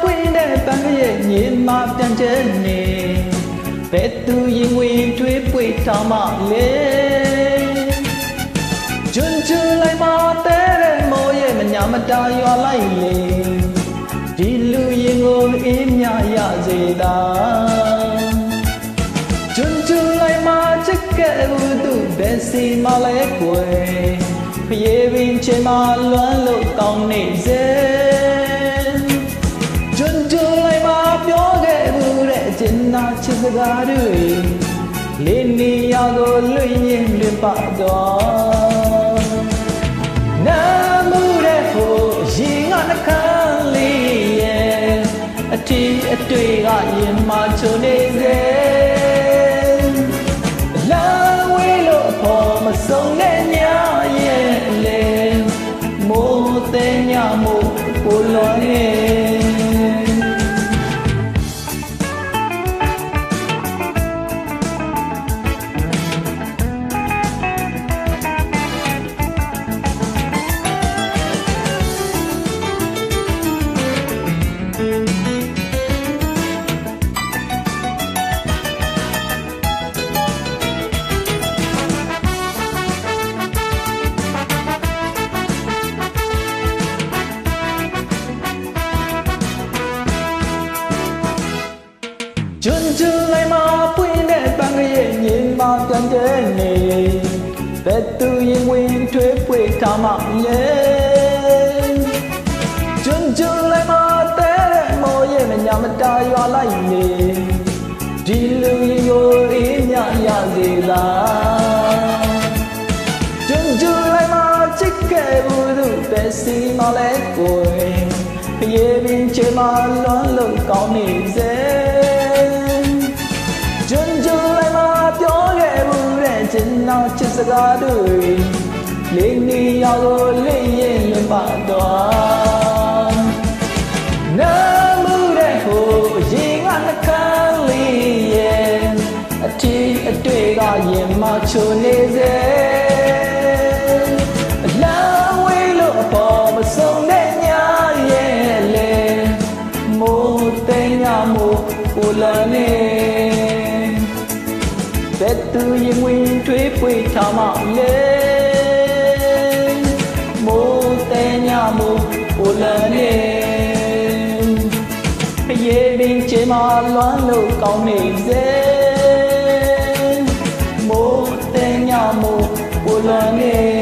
တဲ့ပန်းရဲ့ညင်မပြန်ကျဲနေဘယ်သူရင်ဝင်တွေးပွေထားမှလဲကျွန်းကျွန်းလိုက်မတဲ့တဲ့မိုးရဲ့မညာမတာရွာလိုက်လေဒီလူရင်ကိုအေးမြရစေတာကျွန်းကျွန်းလိုက်မချက်ကဲဘူးသူဘယ်စီမလဲကွယ်ဖျေးပင်ချင်မလွမ်းလို့ကော လေးနေရကိုလွင့်ရင်လွင့်ပါတော့နာမှုတဲ့ဟိုရင်ကနှခမ်းလေးရဲ့အထီးအတွေ့ကရင်မချုံနေစေလာဝေးလို့အဖို့မဆုံးတဲ့ညရဲ့လေမိုးတဲ့ညမို့ကိုလွန်နေ မှာပြန်တဲ့နေဘယ်သူရင်ဝင်ထွေးပွေထားမှလဲကျွန်းကျွန်းလိုက်မှာတဲ့တဲ့မော်ရဲ့မညာမတာရွာလိုက်နေဒီလူရင်ကိုအေးမြရစေလားကျွန်းကျွန်းလိုက်မှာချစ်ခဲ့ဘူးသူပဲစီမလဲကိုယ်ပြေးပြီးချေမလွမ်းလို့ကောင်းနေစေ ဘူးတဲ့ကျင်နာချစ်စကားတွေလေးနေရကိုလေးရင်လွန်ပါတော့နာမှုတဲ့ဟိုရင်ကနှခမ်းလေးရဲ့အထီးအတွေ့ကရင်မချိုနေစေအလားဝေးလို့အပေါ်မဆုံးတဲ့ညရဲ့လေမိုးတဲ့ညမို့ကိုလာနေဘယ် သူရင်ဝင်တွေးပွေထားမှလေမိုးတဲညမိုးကိုလန်နေအရေးပင်ချေမလွမ်းလို့ကောင်းနေစေမိုးတဲညမိုးကိုလန်နေ